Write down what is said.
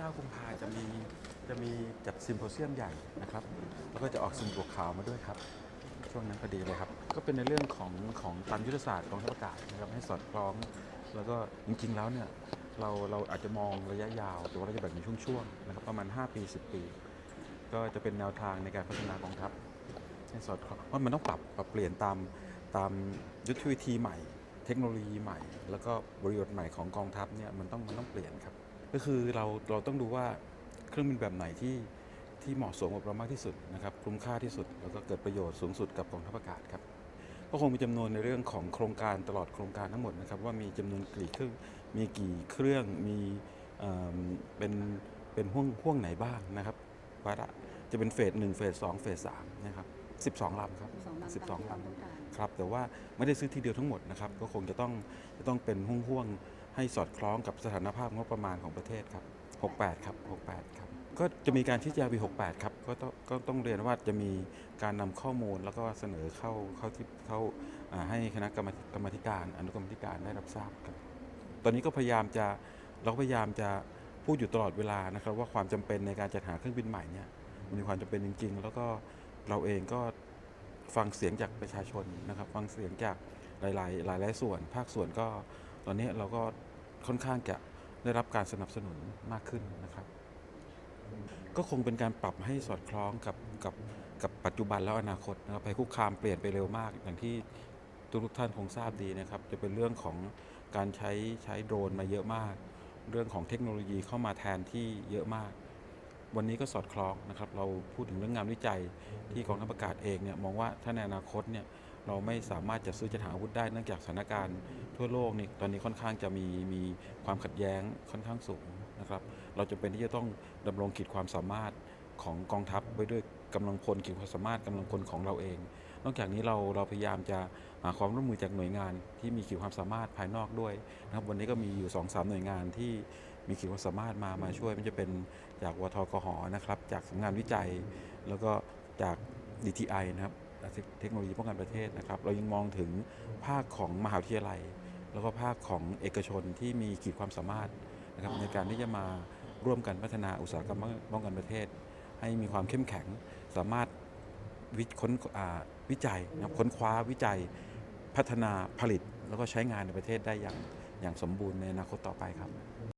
9กุมภาจะมีจะมีจัดซิมโพเซียมใหญ่นะครับ แล้วก็จะออกสมุดบวกขาวมาด้วยครับ ช่วงนั้นพอดีเลยครับ ก็เป็นในเรื่องของของตามยุทธศาสตร์กองทัพอากาศนะครับให้สอดคล้อง แล้วก็จริงๆแล้วเนี่ยเราเราอาจจะมองระยะยาวแต่ว่าเราจะแบ่งเป็นช่วงๆนะครับประมาณ 5 ปี 10 ปี ก็จะเป็นแนวทางในการพัฒนากองทัพให้สอดคล้องเพราะมันต้องปรับปรับเปลี่ยนตามตามยุทธวิธีใหม่ เทคโนโลยีใหม่ แล้วก็บริบทใหม่ของกองทัพเนี่ยมันต้องมันต้องเปลี่ยนครับ ก็คือเราเราต้องดูว่าเครื่องบินแบบไหนที่ที่เหมาะสมกับเรามากที่สุดนะครับคุ้มค่าที่สุด แล้วก็เกิดประโยชน์สูงสุดกับกองทัพอากาศครับก็คงมีจำนวนในเรื่องของโครงการตลอดโครงการทั้งหมดนะครับว่ามีจำนวนกี่เครื่องมีกี่เครื่องมีเอิ่มเป็นเป็นห่วงห่วงไหนบ้างนะครับวาระจะเป็นเฟสหนึ่งเฟสสองเฟสสามนะครับ12ลำครับสองลำสิบสองตามที่ลำเราต้องการครับแต่ว่าไม่ได้ซื้อทีเดียวทั้งหมดนะครับก็คงจะต้องจะต้องเป็นห่วงๆ ให้สอดคล้องกับสถานภาพงบประมาณของประเทศครับ 68 ครับ 68 ครับ ก็จะมีการชี้แจงปี68 ครับ ก็ต้องก็ต้องเรียนว่าจะมีการนำข้อมูลแล้วก็เสนอเข้าเข้าที่เข้าให้คณะกรรมกรรมการอนุกรรมธิการได้รับทราบครับ ตอนนี้ก็พยายามจะเราพยายามจะพูดอยู่ตลอดเวลานะครับว่าความจำเป็นในการจัดหาเครื่องบินใหม่เนี่ยมันมีความจำเป็นจริง ๆ แล้วก็เราเองก็ฟังเสียงจากประชาชนนะครับ ฟังเสียงจากหลาย ๆ หลายหลายส่วน ภาคส่วนก็ ตอนนี้เราก็ค่อนข้างจะได้รับการสนับสนุนมากขึ้นนะครับ ก็คงเป็นการปรับให้สอดคล้องกับกับกับปัจจุบันแล้วอนาคตนะครับภัยคุกคามเปลี่ยนไปเร็วมาก อย่างที่ทุกท่านคงทราบดีนะครับ จะเป็นเรื่องของการใช้ใช้โดรนมาเยอะมาก เรื่องของเทคโนโลยีเข้ามาแทนที่เยอะมาก วันนี้ก็สอดคล้องนะครับ เราพูดถึงเรื่องงานวิจัยที่กองทัพอากาศเองเนี่ยมองว่าถ้าในอนาคตเนี่ย เราไม่สามารถจะซื้อจัดหาอาวุธได้เนื่องจากสถานการณ์ทั่วโลกนี่ตอนนี้ค่อนข้างจะมีมีความขัดแย้งค่อนข้างสูงนะครับ เราจำเป็นที่จะต้องดำรงขีดความสามารถของกองทัพไว้ด้วยกำลังพลขีดความสามารถกำลังพลของเราเอง นอกจากนี้เราเราพยายามจะหาความร่วมมือจากหน่วยงานที่มีขีดความสามารถภายนอกด้วยนะครับวันนี้ก็มีอยู่2อสหน่วยงานที่มีขีดความสามารถมามาช่วยมันจะเป็นจากวทกหนะครับจากสำนักงานวิจัย แล้วก็จาก DTI นะครับ เทคโนโลยีป้องกันประเทศนะครับ เรายังมองถึงภาคของมหาวิทยาลัย แล้วก็ภาคของเอกชนที่มีขีดความสามารถนะครับในการที่จะมาร่วมกันพัฒนาอุตสาหกรรมป้องกันประเทศ ให้มีความเข้มแข็งสามารถวิค้นวิจัยนะครับค้นคว้าวิจัยพัฒนาผลิต แล้วก็ใช้งานในประเทศได้อย่างอย่างสมบูรณ์ในอนาคตต่อไปครับ